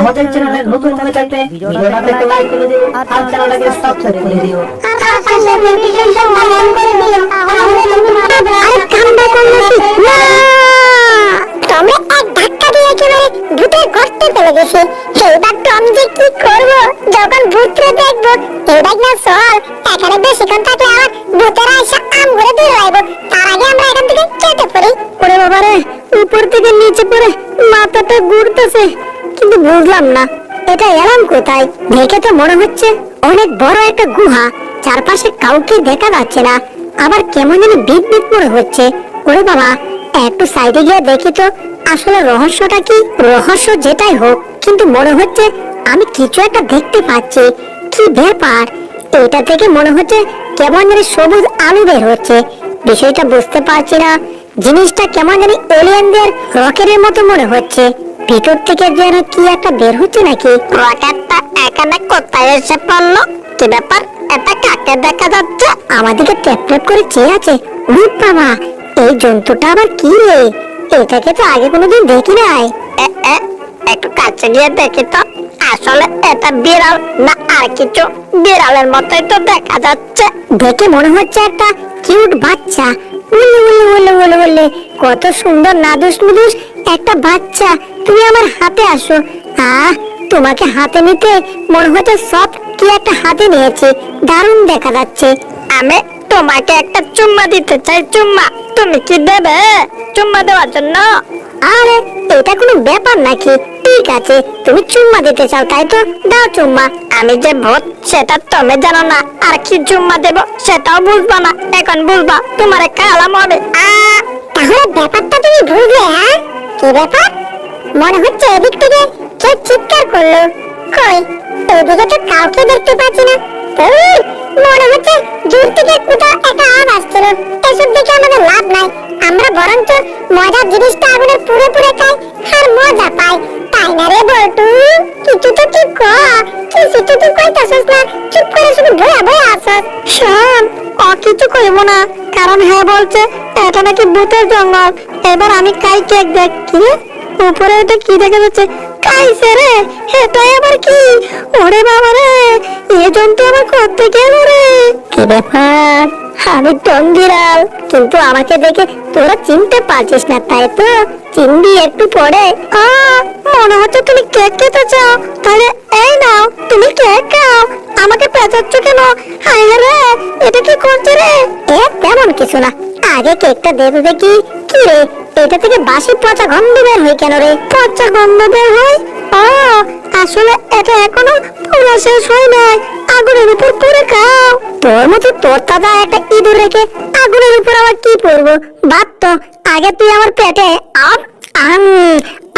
আমাদের চ্যানেলে নতুন হয়ে থাকলে ভিডিওটাকে লাইক করে দিও আর চ্যানেলটাকে সাবস্ক্রাইব করে দিও। আর পাশে নোটিফিকেশন অন করে দিও। তাহলে তুমি আরে কাম করল কি তোমরা এক ধাক্কা দিয়ে একেবারে ভূতের গর্তে গেছি। এইবার যে কি করব? যখন ভূতরে দেখব এবার না চল, এখানে বেশিক্ষণ থাকলে ভূতেরা এসে আম ঘুরে তার আগে আমরা এখান থেকে কেটে পড়ি। ওরে বাবা রে উপর থেকে নিচে পড়ে মাথাটা ঘুরতেছে। কিন্তু বুঝলাম না, এটা এলাম কোথায়? দেখে তো মনে হচ্ছে অনেক বড় একটা গুহা, চারপাশে কাউকে দেখা যাচ্ছে না। আবার কেমন যেন বিপ বিপ মনে হচ্ছে। ওরে বাবা একটু সাইডে গিয়ে দেখি তো আসলে রহস্যটা কি? রহস্য যেটাই হোক কিন্তু মনে হচ্ছে আমি কিছু একটা দেখতে পাচ্ছি। কি ব্যাপার? এটা থেকে মনে হচ্ছে কেমন যেন সবুজ আলো বের হচ্ছে। বিষয়টা বুঝতে পারছি না। জিনিসটা কেমন জানি এলিয়েনদের রকেটের মতো মনে হচ্ছে। ভিতর থেকে যেন কি একটা বের হচ্ছে নাকি? রকেটটা এখানে কোথায় এসে পড়ল? কি ব্যাপার? এটা কাকে দেখা যাচ্ছে? আমাদেরকে ট্যাপ ট্যাপ করে চেয়ে আছে। বাবা! এই জন্তুটা আবার কি রে? এটাকে তো আগে কোনোদিন দেখি নাই। একটু কাছে গিয়ে দেখি তো। আসলে এটা বিড়াল না আর কিছু। বিড়ালের মতোই তো দেখা যাচ্ছে। দেখে মনে হচ্ছে একটা কিউট বাচ্চা। উল্লে উল্লে উল্লে উল্লে উল্লে। কত সুন্দর নাদুস নুদুস একটা বাচ্চা। তুমি আমার হাতে আসো। আহ তোমাকে হাতে নিতে মনে হচ্ছে সব কি একটা হাতে নিয়েছি। দারুণ দেখা যাচ্ছে। আমি তোমাকে একটা চুম্মা দিতে চাই, চুম্মা। তুমি কি দেবে? চুম্মা দেওয়ার জন্য? আরে, এটা কোনো ব্যাপার নাকি? ঠিক আছে, তুমি চুম্মা দিতে চাও, তাই তো দাও চুম্মা। আমি যে ভূত, সেটা তুমি জানো না। আর কি চুম্মা দেব, সেটাও বুঝবা না। এখন বুঝবা, তোমার কালাম হবে তাহলে ব্যাপারটা তুমি বুঝলে হ্যাঁ? কি ব্যাপার? মনে হচ্ছে এদিক থেকে কেউ চিৎকার করল। কই? এদিকে তো কাউকে দেখতে পাচ্ছি না। মনে হচ্ছে দূর থেকে কোথাও একটা আওয়াজ আসছিল। এসব দেখে আমাদের লাভ নাই। আমরা বরঞ্চ মজার জিনিসটা আগুনের পুরো পুরো খাই আর মজা পাই। তাই না রে কিছু তো কর কিছু তো তুই না। চুপ করে শুধু ও কিছু কইব না। কারণ হ্যাঁ বলছে, এটা নাকি ভূতের জঙ্গল। এবার আমি কাই কেক দেখ কি উপরে এটা কি দেখা যাচ্ছে? কাইছে রে? এটাই আবার কি? ওরে বাবা রে এ জন্তু আবার করতে গেল রে? কি ব্যাপার? আমি টঙ্গিরাল কিন্তু আমাকে দেখে তোরা চিনতে পারছিস না তাই তো? চিনবি একটু পরে। আ, মনে হচ্ছে তুমি কেক খেতে চাও। তাহলে এই নাও তুমি কেক খাও। আমাকে পেঁচাচ্ছ কেন? হাই রে এটা কি করছে রে? কিছু না। আগে কেকটা দে তো দেখি কি রে? এটা থেকে বাসি পচা গন্ধ বের হয় কেন রে? পচা গন্ধ বের হয়? ও, আসলে এটা এখনও পুরো শেষ হয় নাই। আগুনের উপর পুরে খাও। তোর মতো তোর দাদা একটা ইঁদুর রেখে আগুনের উপর আবার কি করব বাদ তো, আগে তুই আমার পেটে আপ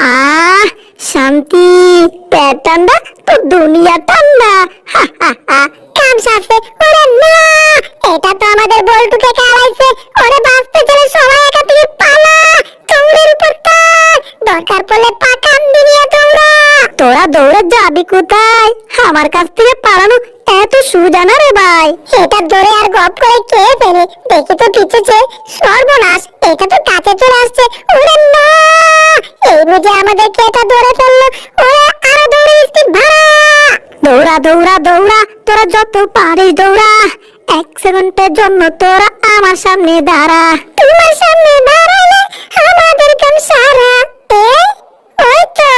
আহ শান্তি। পেট ঠান্ডা, তো দুনিয়া ঠান্ডা। কাম সাথে ওরে না! এটা তো আমাদের বল্টুকে কালাইছে ওরে বাঁচতে চলে সবাই একা থেকে পালা। দৌড়ের উপর তাক দরকার পড়লে পাকান দিয়ে দৌড়া তোরা দৌড়ে যাবি কোথায়? আমার কাছ থেকে পালানো এত সোজা না রে ভাই। এটা ধরে আর গপ করে কে ফেলে? দেখি তো পিছেছে সর্বনাশ। এটা তো কাছে চলে আসছে। ওরে বুঝে আমাদেরকে এটা ধরে ফেলল। ওরে আরও দৌড়ে স্পিড ভাড়া দৌড়া দৌড়া দৌড়া তোরা যত পারিস দৌড়া। এক সেকেন্ডের জন্য তোরা আমার সামনে দাঁড়া। তোমার সামনে দাঁড়ালে আমাদের কাম সারা। এই, ওই তো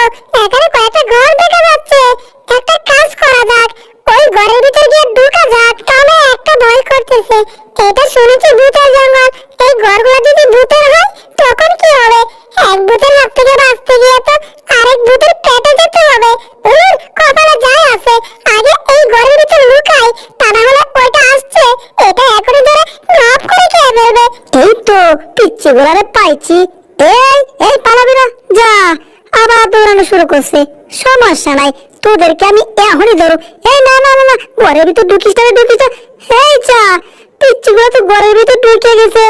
এখানে কয়েকটা ঘর দেখা যাচ্ছে। একটা কাজ করা যাক। ওই ঘরের ভিতর গিয়ে ঢুকা যাক। তবে একটা ভয় করতেছে। এটা শুনেছি ভূতের জঙ্গল। এই ঘরগুলো যদি ভূতের হয় তখন কি হবে এক ভূতের হাত থেকে বাঁচতে গিয়ে তো আরেক ভূতের পেটে যেতে হবে উহ, কপালে যায় আছে আগে এই ঘরের ভিতর লুকাই তা না হলে ওইটা আসছে এটা এখনই ধরে নক করে খেয়ে ফেলবে এই তো পিচ্ছি গোলারে পাইছি এই এই পালাবি না যা আবার দৌড়ানো শুরু করছে। সমস্যা নাই, তোদেরকে আমি এখনই ধরো। এই না না না ঘরের ভিতর ঢুকিস না ঢুকিস না। এই যা পিচ্ছি গুলো তো ঘরের ভিতর ঢুকে গেছে।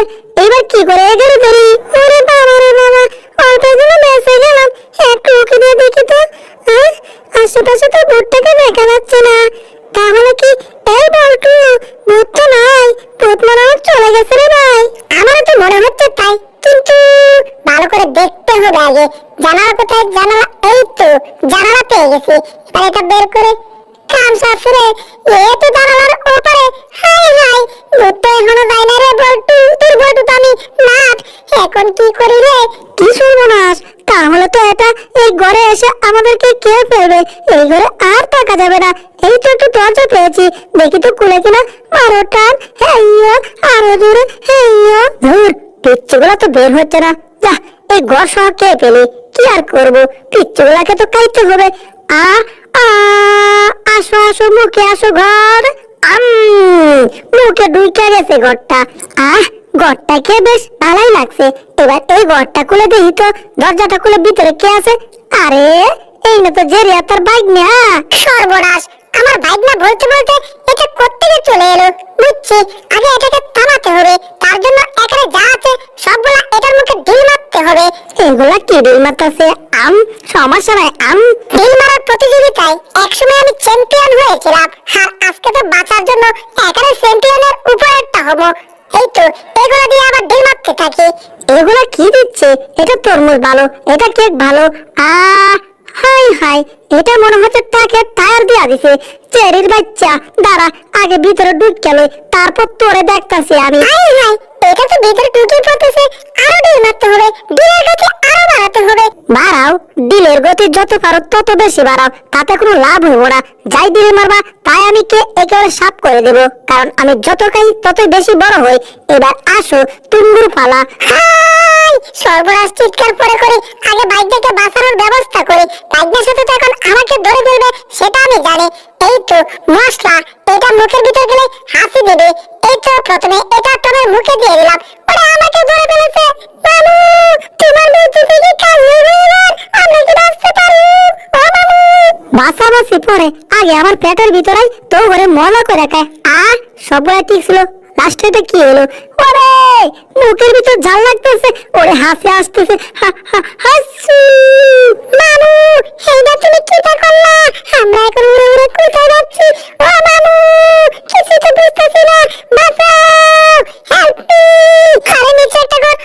এবার কি করে এখানে ধরি? ওরে বাবা রে বাবা অল্প জন্য বেঁচে গেলাম একটু উকি দিয়ে দেখি তো। হ্যাঁ আশেপাশে তো ভূতটাকে দেখা যাচ্ছে না। তাহলে কি এই বলটু, ভূত তো নাই, ভূত মনে চলে গেছে রে ভাই। আমারও তো মনে হচ্ছে তাই। কিন্তু ভালো করে জানালা কোথায়? জানালা এই তো, জানালা পেয়ে এবার এটা বের করে এ তো জানালার হাই হাই এখনও যায় না রে তোর তো আমি এখন কি করি রে? কি তাহলে তো এটা এই ঘরে এসে আমাদেরকে কে ফেলবে। এই ঘরে আর থাকা যাবে না। এই তো একটু দরজা পেয়েছি। দেখি তো খুলে কিনা। মারো টান। হেইয়া, আরও জোরে হেইয়া। ধুর তো বের হচ্ছে না। যা এই ঘর সহ পেলি কি আর করব? পিচ্ছুগুলাকে তো খাইতে হবে। আ আসো আসো, মুখে আসো ঘর। মুখে ঢুকে গেছে ঘরটা। আহ বেশ ভালোই লাগছে। এবার এই ঘরটা খুলে দেখি তো, দরজাটা খুলে ভিতরে কে আছে? আরে, এই না তো জেরিয়া, তোর বাইক নিয়া সর্বনাশ! আমার বাইক না বলতে বলতে এটা কোত্থেকে চলে এলো? বুঝছি, আগে এটাকে থামাতে হবে, তার জন্য এখানে যা আছে সবগুলা এটার মুখে ঢিল মারতে হবে। এগুলা কি ঢিল মারতেছে? আম? সমস্যা নাই আম? ঢিল মারার প্রতিযোগিতায় একসময় আমি চ্যাম্পিয়ন হয়েছিলাম, আর আজকে তো বাঁচার জন্য এখানে চ্যাম্পিয়নের উপরেরটা হব। এই তো, এগুলো দিয়ে আবার ঢিল মারতে থাকি। এগুলা কি দিচ্ছে? এটা তরমুজ ভালো, এটা কেক ভালো। আ, হাই হাই। এটা মনে হচ্ছে তাকে টায়ার দিয়া দিছে। চেরির বাচ্চা। দাঁড়া আগে ভিতরে ঢুক গেল তারপর তোরে দেখতাছি আমি। হাই হাই এটা তো ভিতরে ঢুকে পড়তেছে। আরও ডিল মারতে হবে। ডিলের গতি আরও বাড়াতে হবে। বাড়াও ডিলের গতি যত পারো তত বেশি বাড়াও। তাতে কোনো লাভ হইব না। যাই ডিল মারবা তাই আমি কে একেবারে সাফ করে দেব। কারণ আমি যত খাই ততই বেশি বড় হই। এবার আসো তুঙ্গুর পালা হাই! সর্বনাশ চিৎকার পরে করে আগে বাইকটাকে বাঁচানোর ব্যবস্থা করি। বাইকটার সাথে তো এখন আমাকে ধরে ফেলবে, সেটা আমি জানি। এই তো মশলা, এটা মুখের ভিতর গেলে হাসি দিবে। এই তো প্রথমে এটা টমের মুখে দিয়ে দিলাম। ওরা আমাকে ধরে ফেলেছে। মামু, তোমার বুদ্ধি থেকে কাজ এবার। আমরা কি বাঁচতে পারব ও মামু। বাঁচাবাসি পরে আগে আমার পেটের ভিতরে তো করে মজা করে খায় আর সবগুলা ঠিক ছিল। লাস্টে এটা কি হলো? ওরে, মুখের ভিতর ঝাল লাগতেছে, ওরে হাসি আসতেছে হাসি। মামু এইটা তুমি কিটা করলা? আমরা এখন উড়ে উড়ে কোথায় যাচ্ছি? ও মামু কিছু তো বুঝতেছি না। বাঁচাও হেল্প মি আরে, নিচে একটা ঘর।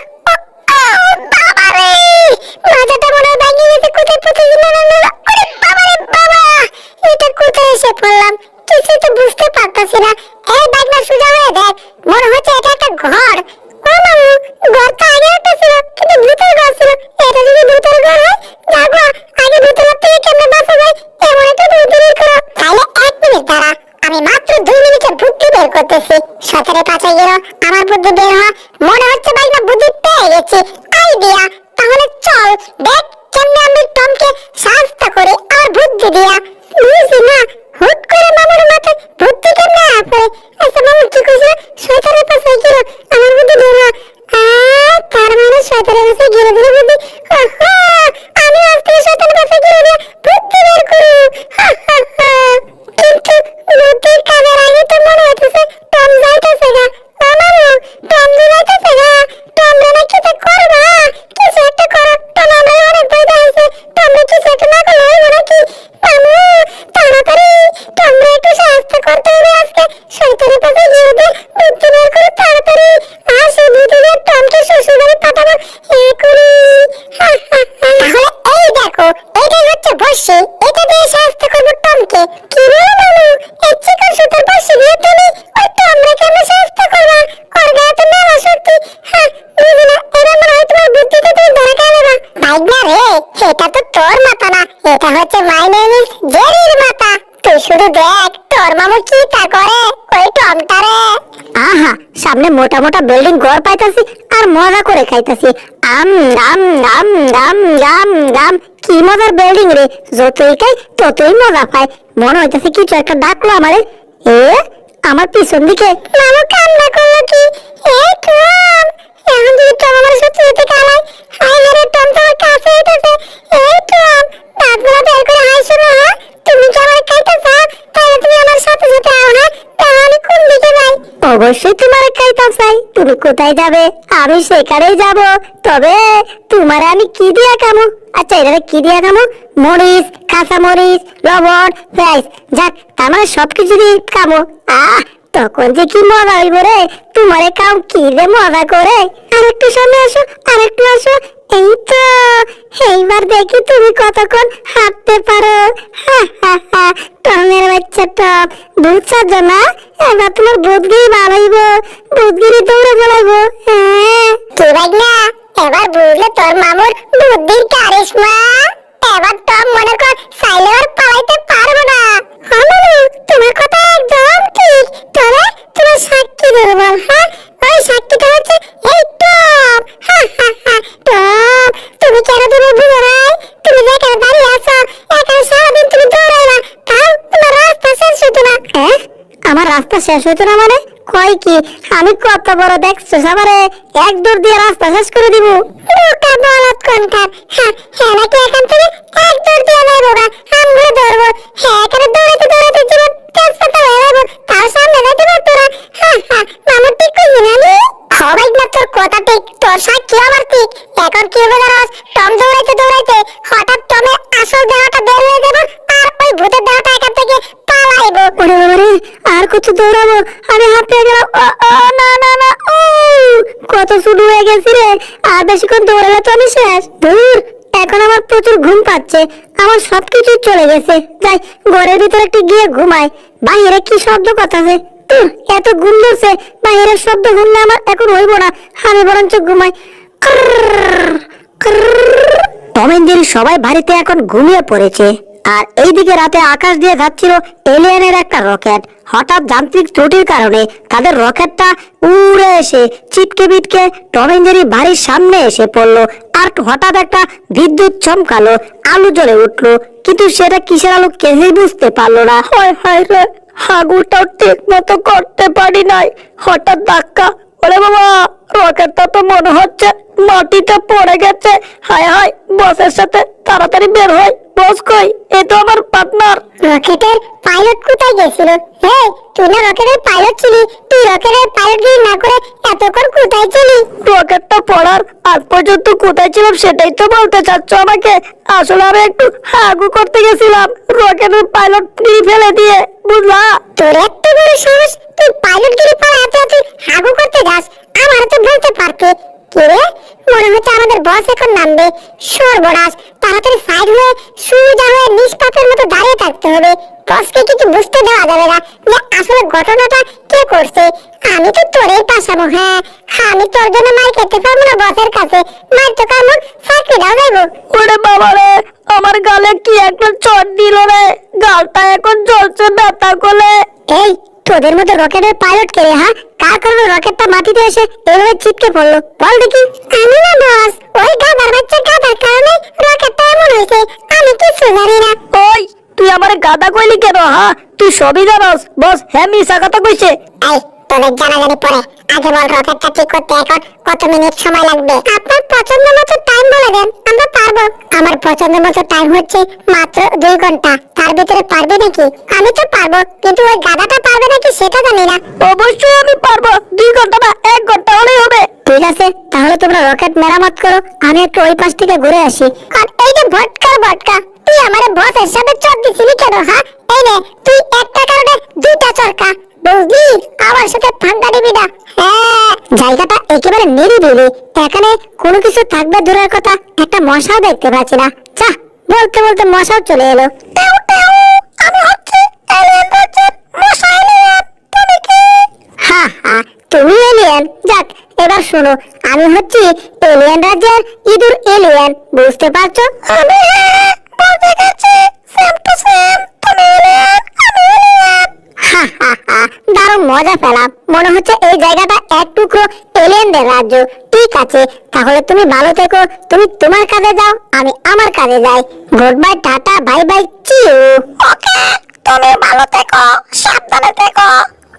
সামনে মোটা মোটা বিল্ডিং ঘর পাইতাছি আর মজা করে খাইতাছি। আম আম আম আম আম আম। কি মজার বিল্ডিং রে। যতই খাই, ততই মজা পায়। মনে হইতাছে কিছু একটা ডাকলো আমারে। এ, আমার পিছন দিকে মামু কান্না করল কি? এ, টম এখন যদি টম আমার সত্যি সত্যি কালাই হাই রে টম তোমার কাছে এসেছে। এই টম, দাঁতগুলো বের করে হাই শোনো হ্যাঁ? তুমি কি আমার খাইতে চাও সাথে সাথে আও না, তাহলে কোন দিকে যাই? অবশ্যই তোমার খাইতে চাই, তুমি কোথায় যাবে? আমি সেখানেই যাব। তবে তোমার আমি কি দিয়ে খামো? আচ্ছা এটা কি দিয়ে খামো? মরিচ কাঁচা মরিচ লবণ ফ্রাইস যাক, তার মানে সবকিছু দিয়ে খামো। আহ! তখন যে কি মজা হইব রে? তোমারে কাউ কি যে মজা করে? আর একটু সামনে আসো আর একটু আসো। এই তো, এইবার দেখি তুমি কতক্ষণ হাঁটতে পারো। টমের বাচ্চা টপ। বুঝছ না এবার তোমার ভালো হইব। বুদ্ধিরই দৌড়ে বেড়াইব হ্যাঁ। কি না এবার বুঝলে তোর মামুর বুদ্ধির কারিশমা এবার টপ মনে কর আর পালাইতে পারব না। হামালু তোমার কথা একদম ঠিক। তবে তোমার সাক্ষী দুর্বল হ্যাঁ? হচ্ছে এই আছো, এখানে সারাদিন তুমি দৌড়াইবা, তাও তোমার রাস্তা শেষ হতো না। আমার রাস্তা শেষ হতো না মানে? কয় কি? আমি কত বড় দেখছ সবারে? এক দৌড় দিয়ে রাস্তা শেষ করে দিব। বলত কোনকার হ্যাঁ হ্যাঁ নাকি এখান থেকে এক দৌড় দিয়ে যাইবো গা? আমরা দৌড়বো হ্যাঁ এখানে দৌড়াতে দৌড়াতে জীবন তেজপাতা হয়ে যাব। তার সামনে যাইতে পারতো না হ্যাঁ হ্যাঁ ঠিক কইছি না আমি সবাই না, তোর কথা ঠিক, তোর সাক্ষী আমার ঠিক? এখন কি হবে জানোস টম দৌড়াইতে দৌড়াইতে হঠাৎ টমের আসল দেহটা বের হয়ে যাবে আর ওই ভূতের দেহটা ওরে বাবারে আর কত দৌড়াবো? আমি হাঁপতে গেলাম। না না না, ও, কত শুরু হয়ে গেছি রে। আর বেশিক্ষণ দৌড়ালে তো আমি শেষ। দূর এখন আমার প্রচুর ঘুম পাচ্ছে। আমার সবকিছু চলে গেছে। যাই, ঘরের ভিতরে একটু গিয়ে ঘুমাই। বাইরে কি শব্দ করতেছে? এত ঘুম ধরছে। বাইরের শব্দ শুনলে আমার এখন হইব না। আমি বরঞ্চ ঘুমাই। টমেন্দির সবাই বাড়িতে এখন ঘুমিয়ে পড়েছে। আর এইদিকে রাতে আকাশ দিয়ে যাচ্ছিল এলিয়ানের একটা রকেট। হঠাৎ যান্ত্রিক ত্রুটির কারণে তাদের রকেটটা উড়ে এসে চিটকে বিটকে টমেঞ্জেরি বাড়ির সামনে এসে পড়ল আর হঠাৎ একটা বিদ্যুৎ চমকালো, আলু জ্বলে উঠল। কিন্তু সেটা কিসের আলু কেউই বুঝতে পারল না। হয় হয় রে হাগুটাও ঠিক মতো করতে পারি নাই। হঠাৎ ধাক্কা। ওরে বাবা, রকেটটা তো মনে হচ্ছে মাটিতে পড়ে গেছে। হায় হায়, বসের সাথে তাড়াতাড়ি বের হয়। বস কই এ তো আমার পার্টনার রকেটের পাইলট কোথায় গেছিল? হে তুই না রকেটের পাইলট ছিলি? তুই রকেটের পাইলটগিরি না করে এতক্ষণ কোথায় ছিলি? রকেটটা পড়ার আগ পর্যন্ত কোথায় ছিলাম সেটাই তো বলতে চাচ্ছ আমাকে। আসলে আমি একটু হাগু করতে গেছিলাম রকেটের পাইলট ফেলে দিয়ে বুঝলা? তোর এত বড় সাহস তুই পাইলটগিরি পড়া এত তুই হাগু করতে যাস আমার তো বলতে পারতে। কি রে? মনে হচ্ছে আমাদের বস এখন নামবে। সর্বনাশ, তাড়াতাড়ি সাইড হয়ে সুবিধা হয়ে নিষ্পাপের মতো দাঁড়িয়ে থাকতে হবে। বসকে কিছু বুঝতে দেওয়া যাবে না যে আসলে ঘটনাটা কে করছে। আমি তো তোরই পাশাবো হ্যাঁ। আমি তোর জন্য মার খেতে পারব না বসের কাছে। মার তো কামড় চাকরিটাও যাইবো ওরে বাবা রে আমার গালে কি একটা চট দিল রে? গালটা এখন জ্বলছে ব্যথা করলে এই তোদের মতো রকেটের পাইলট কে রে হ্যাঁ? কার কারণে রকেটটা মাটিতে এসে এভাবে ছিটকে পড়ল? বল দেখি। আমি না বস ওই গাধার বাচ্চা গাধার কারণে রকেটটা এমন হয়েছে। আমি কিছু জানি না। ওই তুই আমার গাদা কইলি কেন হ্যাঁ? তুই সবই জানাস। বস হ্যাঁ মিশা কথা কইছে। এই তোদের জানাজানি পরে। আগে বল রকেটটা ঠিক করতে এখন কত মিনিট সময় লাগবে? আপনার পছন্দ মতো টাইম বলে দেন আমরা পারব। আমার পছন্দ মতো টাইম হচ্ছে মাত্র দুই ঘণ্টা। তার ভিতরে পারবে নাকি? আমি তো পারব কিন্তু ওই গাধাটা পারবে নাকি সেটা জানি না। অবশ্যই আমি পারব। দুই ঘণ্টা না এক ঘণ্টা হলেই হবে। ঠিক আছে তাহলে তোমরা রকেট মেরামত করো আমি একটু ওই পাশ থেকে ঘুরে আসি। আর এই যে ভটকার ভটকা তুই আমার বসের হিসাবে চট দিছিলি কেন হ্যাঁ? এই নে তুই একটা কারণে দুইটা চরকা। বুঝলি? আমার সাথে ফাঙ্কা দিবি না। হ্যাঁ জায়গাটা একেবারে নিরিবিলি। এখানে কোনো কিছু থাকবে দূরের কথা, একটা মশাও দেখতে পাচ্ছি না। চা বলতে বলতে মশাও চলে এলো। আমি হচ্ছি এলিয়েন তুমি কি? হা হা, তুমি এলিয়েন যাক, এবার শোনো, আমি হচ্ছি এলিয়েন রাজ্যের ইঁদুর এলিয়েন বুঝতে পারছ? আমি হ্যাঁ, বলতে গেছি সেম টু সেম তুমি এলিয়েন আমি এলিয়েন হা হা হা দারুণ মজা পেলাম। মনে হচ্ছে এই জায়গাটা এক টুকরো এলিয়েনদের রাজ্য। ঠিক আছে তাহলে তুমি ভালো থেকো। তুমি তোমার কাজে যাও আমি আমার কাজে যাই। Good bye tata bye bye চিউ ওকে তুমি ভালো থেকো সাবধানে থেকো।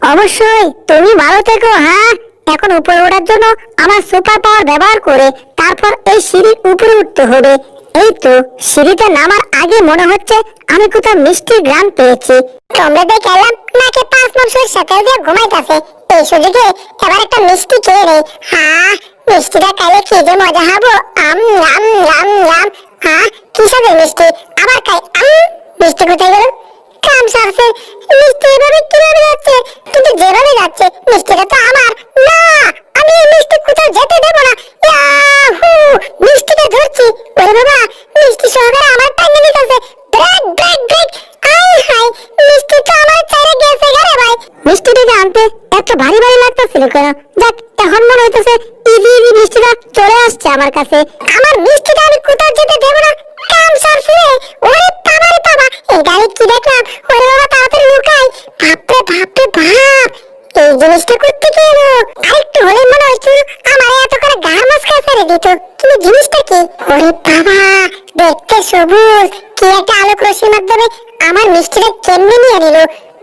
অবশ্যই তুমি ভালো থেকো হ্যাঁ। এখন উপরে ওঠার জন্য আমার সুপার পাওয়ার ব্যবহার করে তারপর এই সিঁড়ির উপরে উঠতে হবে। এই তো সিঁড়িতে নামার আগে মনে হচ্ছে আমি কোথাও মিষ্টি গ্রাম পেয়েছি। তোমরা দেখে এলাম নাকি পাঁচ মাসের সাথে দিয়ে ঘুমাইতেছে। এই সুযোগে এবার একটা মিষ্টি খেয়ে নেই। হ্যাঁ মিষ্টিটা খাইলে কি যে মজা হব? আম রাম রাম রাম হ্যাঁ কি মিষ্টি? আবার খাই। আম, মিষ্টি কোথায় গেল? সারছে। মিষ্টি এভাবে কীভাবে যাচ্ছে কিন্তু যেভাবে যাচ্ছে, মিষ্টিটা তো আমার। না, আমি এই মিষ্টি কোথাও যেতে দেব না। ইয়াহু, মিষ্টিটা ধরছি। ওরে বাবা, মিষ্টি সহকারে আমার টাঙ্গে নিতেছে ব্রেক ব্রেক ব্রেক। আই হাই, মিষ্টি তো আমার ছেড়ে গেছে গেরে ভাই। মিষ্টিটাকে আনতে এত ভারী ভারী লাগতেছিল কেন? যাক, এখন মনে হইতেছে ইজি ইজি মিষ্টিটা চলে আসছে আমার কাছে। আমার মিষ্টিটা আমি কোথাও যেতে দেব না। কাম সারছে ওরে এই করতে কি এলো আরেকটু হলে মনে হচ্ছে আমার এত করে গার মাছ ছেড়ে দিত। কিন্তু জিনিসটা কি? ওরে বাবা, দেখতে সবুজ। কি একটা আলোক রশ্মির মাধ্যমে আমার মিষ্টিটা কেমনে নিয়ে নিল?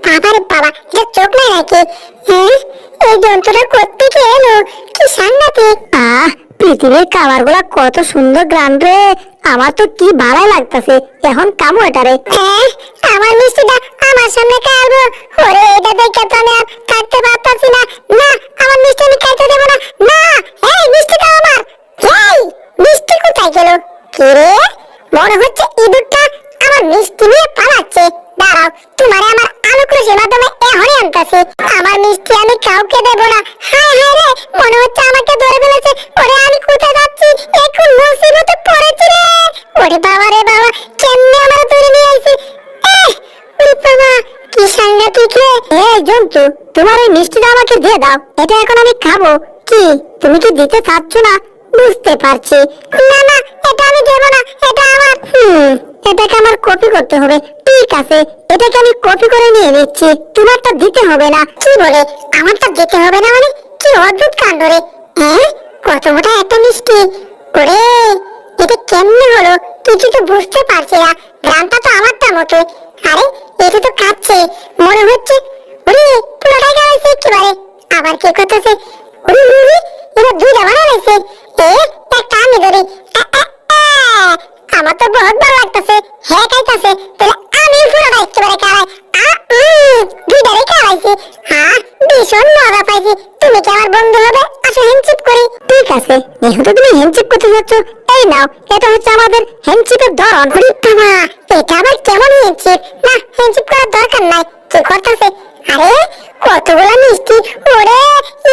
বাবার বাবা এটা চোখ নাই নাকি? হ্যাঁ এই যন্ত্রটা করতে কি এলো। কি সাংঘাতিক। আহ পৃথিবীর খাবারগুলা কত সুন্দর গ্রাম রে। আমার তো কি ভালো লাগতেছে। এখন কামো এটারে হ্যাঁ আমার মিষ্টিটা আমার সামনে খাব ওরে এটা দেখে তো আমি আর থাকতে পারতাছি না। না আমার মিষ্টি আমি খাইতে দেবো না। না এই মিষ্টিটা আমার। এই মিষ্টি কোথায় গেল? কি রে? মনে হচ্ছে ইঁদুরটা আমার মিষ্টি নিয়ে পালাচ্ছে। দাঁড়াও তোমার আমার আলোক রশ্মির মাধ্যমে এখনই আনতাছি। আমার মিষ্টি আমি কাউকে দেবো না। হায় হায় রে মনে হচ্ছে আমাকে ধরে ফেলেছে। ওরে আমি কোথায় যাচ্ছি? এখন মুসিবতে পড়েছি রে। ওরে বাবা রে বাবা কেমনে আমার ধরে নিয়ে আইছে? এহ, ওরে বাবা কি সাংঘাতিক রে। এই জন্তু তোমার এই মিষ্টিটা আমাকে দিয়ে দাও। এটা এখন আমি খাব। কি তুমি কি দিতে চাচ্ছ না? বুঝতে পারছি। না না এটা আমি দেব না। এটা আমার। হুম। এটাকে আমার কপি করতে হবে। ঠিক আছে, এটাকে আমি কপি করে নিয়ে নিচ্ছি। তোমারটা দিতে হবে না। কি বলে? আমারটা দিতে হবে না মানে কি অদ্ভুত কাণ্ড রে। হ্যাঁ কত মোটা একটা মিষ্টি। ওরে, এটা কেমনে হলো? কিছু তো বুঝতে পারছি না। গ্রামটা তো আমারটার মতো আরে, এটা তো কাচ্ছে মনে হচ্ছে, ওরে, পুরোটাই গাড়াইছে একেবারে। আবার কে করতেছে ওরে ওরে, ওরে এবার দুইটা বানাইছে এ একটা আমি ধরি আ, আ, আ। আমার তো বহুত ভালো লাগতেছে হ্যাঁ খাইতেছে তাহলে আমি পুরোটা একেবারে খাই আ উম, দুইটারই খাইছি হ্যাঁ ভীষণ মজা পাইছি তুমি কি আমার বন্ধু হবে আসো হ্যান্ডশিপ করি ঠিক আছে যেহেতু তুমি হ্যান্ডশিপ করতে যাচ্ছ এই নাও এটা হচ্ছে আমাদের হ্যান্ডশিপের ধরন আরে বাবা এটা আবার কেমন হ্যান্ডশিপ না হ্যান্ডশিপ করার দরকার নাই। কি করতেছে? আরে, কতগুলা মিষ্টি? ওরে,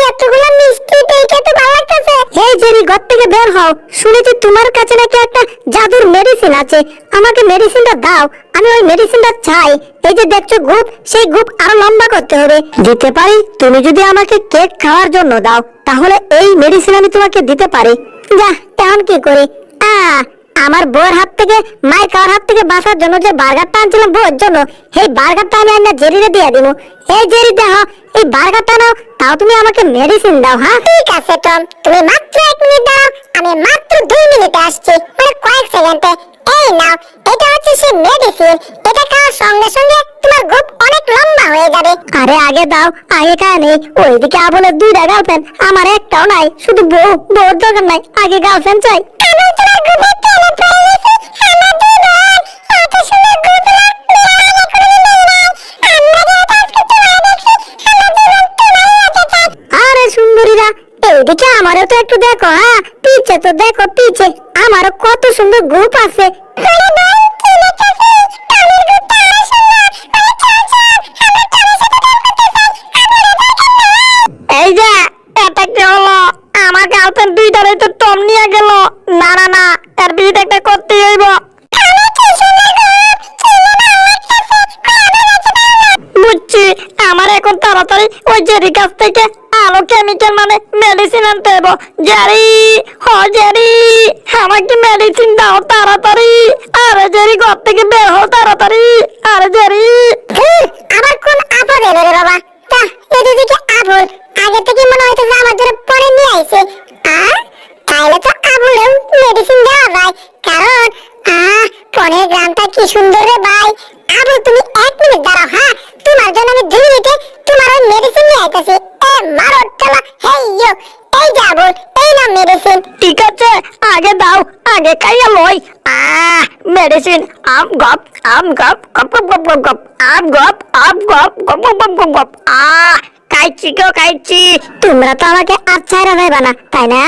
এতগুলা মিষ্টি দেখে তো ভালো লাগতেছে। এই জেরি, ঘর থেকে বের হও। শুনেছি তোমার কাছে নাকি একটা জাদুর মেডিসিন আছে। আমাকে মেডিসিনটা দাও। আমি ওই মেডিসিনটা চাই। এই যে দেখছ গ্রুপ সেই গ্রুপ আরও লম্বা করতে হবে। দিতে পারি? তুমি যদি আমাকে কেক খাওয়ার জন্য দাও, তাহলে এই মেডিসিন আমি তোমাকে দিতে পারি। যা এখন কি করি? আহ আমার বউয়ের হাত থেকে মায়ের কার হাত থেকে বাঁচার জন্য যে বার্গারটা আনছিলাম বউয়ের জন্য এই বার্গারটা আমি আন্না জেরিরে দিয়ে দিব এই জেরি দেখো এই বার্গারটা নাও তাও তুমি আমাকে মেডিসিন দাও হ্যাঁ? ঠিক আছে টম। তুমি মাত্র এক মিনিট দাও আমি মাত্র দুই মিনিটে আসছি মানে কয়েক সেকেন্ডে। এই নাও এটা হচ্ছে সেই মেডিসিন এটা খাওয়ার সঙ্গে সঙ্গে তোমার গ্রুপ অনেক লম্বা হয়ে যাবে। আরে আগে দাও আগে খায় নেই ওইদিকে আবলের দুইটা গার্লফ্রেন্ড আমার একটাও নাই শুধু বউ বউর দরকার নাই আগে গার্লফ্রেন্ড চাই। আমি তোমার গ্রুপে আমারও তো একটু দেখো হ্যাঁ? পিছে তো দেখো, পিছে। আমারও কত সুন্দর গ্রুপ আছে। এই যে, এটা কি হলো? আমার গার্লফ্রেন্ড দুইটারই তো টম নিয়ে গেল। না না না, এর বিয়েটা একটা করতেই হইব। বুঝছি, আমার এখন তাড়াতাড়ি ওই জেরি কাছ থেকে আলো কেমিক্যাল মানে মেডিসিন আনতে হবে জেরি, হ জেরি, আমাকে মেডিসিন দাও তাড়াতাড়ি। আরে জেরি, ঘর থেকে বের হও তাড়াতাড়ি। আরে জেরি। আবার কোন আপদ এলো রে বাবা? তা এদিকে আবুল আগে থেকে মনে হইতো যে আমার জন্য পরে নিয়ে আইছে। আর তাইলে তো আবুলেও মেডিসিন দেওয়া যায়। কারণ, আহ পরের গ্রামটা কি সুন্দর রে ভাই। আবুল তুমি এক মিনিট দাঁড়াও হ্যাঁ? তোমার জন্য আমি দুই মিনিটে তোমার ওই মেডিসিন নিয়ে আইতাছি। এ মারো চালা হেই ইয়ো এই যে আবুল এই না মেডিসিন ঠিক আছে আগে দাও আগে খাইয়া লই। আ মেডিসিন আম গপ আম গপ গপ গপ গপ গপ গপ। আম গপ আম গপ গপ গপ গপ গপ গপ। আহ খাইছি গো খাইছি। তোমরা তো আমাকে আর ছাইরা যাইবা না তাই না?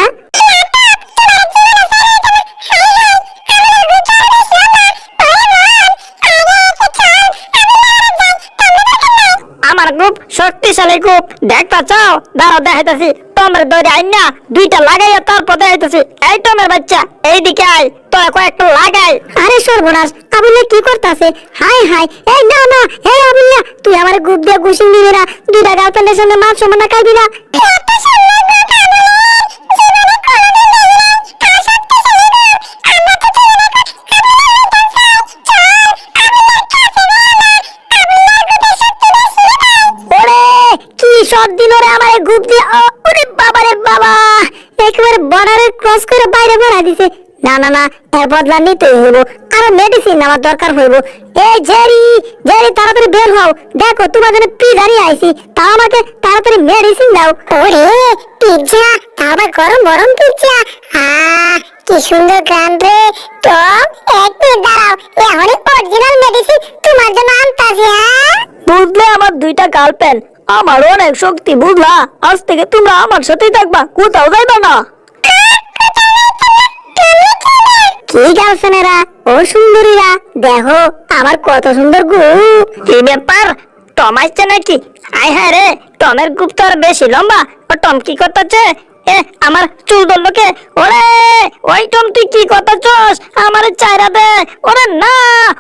আমার গ্রুপ শক্তিশালী গ্রুপ দেখতে চাও? দাঁড়াও দেখাইতেছি। তোমার টমের দৌড়ে আইন না দুইটা লাগাইয়া তারপর দেখাইতেছি। এই টমের বাচ্চা এইদিকে আয়। তোরা কয়েকটা লাগাই। আরে সর্বনাশ আবুলে কি করতাছে? হাই হাই এই না না এই তুই আমার গুপ দিয়ে ঘুষিং না। দুইটা গার্লফ্রেন্ডের সঙ্গে সম্মান খাইবি না। গুপ দিয়ে ওরে বাবা রে বাবা। একেবারে বর্ডারে ক্রস করে বাইরে বেড়া দিছে। না না না, এর বদলা নিতেই হইব। আরও মেডিসিন আমার দরকার হইব। এই জেরি জেরি, তাড়াতাড়ি বের হও। দেখো, তোমার জন্য পিজারি আইছি। তাও আমাকে তাড়াতাড়ি মেডিসিন দাও। ওরে পিজ্জা আবার গরম গরম পিজ্জা আহ কি সুন্দর গান রে। টম এক দাঁড়াও। এখনই অরিজিনাল মেডিসিন তোমার জন্য আনতাছি হ্যাঁ? বুঝলে আমার দুইটা গার্লফ্রেন্ড আমার অনেক শক্তি বুঝলা? আজ থেকে তোমরা আমার সাথেই থাকবা কোথাও যাইবা না। কি গার্লফ্রেন্ডেরা ও সুন্দরীরা দেখো আমার কত সুন্দর গুপ। কি ব্যাপার? টম আসছে নাকি? আয় হ্যাঁ রে টমের গুপ তো আর বেশি লম্বা। ও টম কি করতেছে? এ আমার চুল ধরলো কে? ওরে ওই টম তুই কি করতেছস আমার চাইরা দে। ওরে না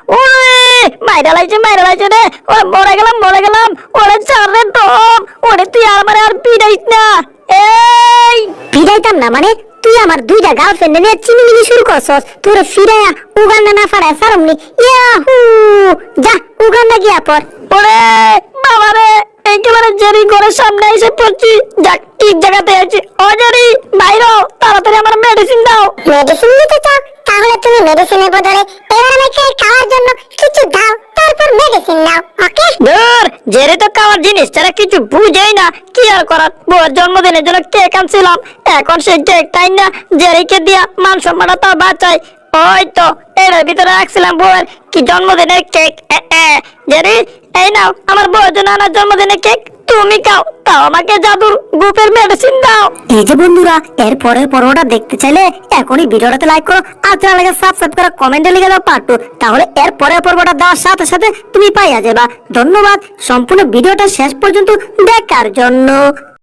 ওরে মাইরা লাইছে মাইরা লাইছে রে। ওরে মরে গেলাম মরে গেলাম। ওরে চার রে টম ওরে তুই আর আমারে আর পিড়াইস না। এই! ফিরাইতাম না মানে? তুই আমার দুইটা গার্লফ্রেন্ড নিয়ে চিনিমিনি শুরু করছস। তোরে ফিরাইয়া উগান্ডা না ফাড়ায় সারমনি ইয়াহু! যা উগান্ডা গিয়া পর ওরে বাবা রে একেবারে জেরি ঘরের সামনে এসে পড়ছি। যাক ঠিক জায়গাতে আছি। ও জেরি বাইরো তাড়াতাড়ি আমার মেডিসিন দাও। মেডিসিন নিতে চাও? তাহলে তুমি মেডিসিনের বদলে এবার আমাকে খাওয়ার জন্য কিছু দাও। তারপর মেডিসিন নাও ওকে? ধর জেরি তো খাওয়ার জিনিস তারা কিছু বুঝেই না। কি আর করার? বউয়ের জন্মদিনের জন্য কেক আনছিলাম। এখন সেই কেকটাই না। জেরিকে দিয়া মান সম্মানটা তার বাঁচাই। ওই তো এর ভিতরে রাখছিলাম বউয়ের। কি জন্মদিনের কেক জেরি এই নাও, আমার বউয়ের জন্য আনার জন্মদিনের কেক তুমি খাও তাও আমাকে জাদুর গ্রুপের মেডিসিন দাও। এই যে বন্ধুরা, এর পরের পর্বটা দেখতে চাইলে এখনই ভিডিওটাতে লাইক করো, আর চ্যানেলকে সাবস্ক্রাইব করো কমেন্টে লিখে দাও পার্ট টু তাহলে এর পরের পর্বটা দেওয়ার সাথে সাথে তুমি পাইয়া যাবা। ধন্যবাদ, সম্পূর্ণ ভিডিওটা শেষ পর্যন্ত দেখার জন্য।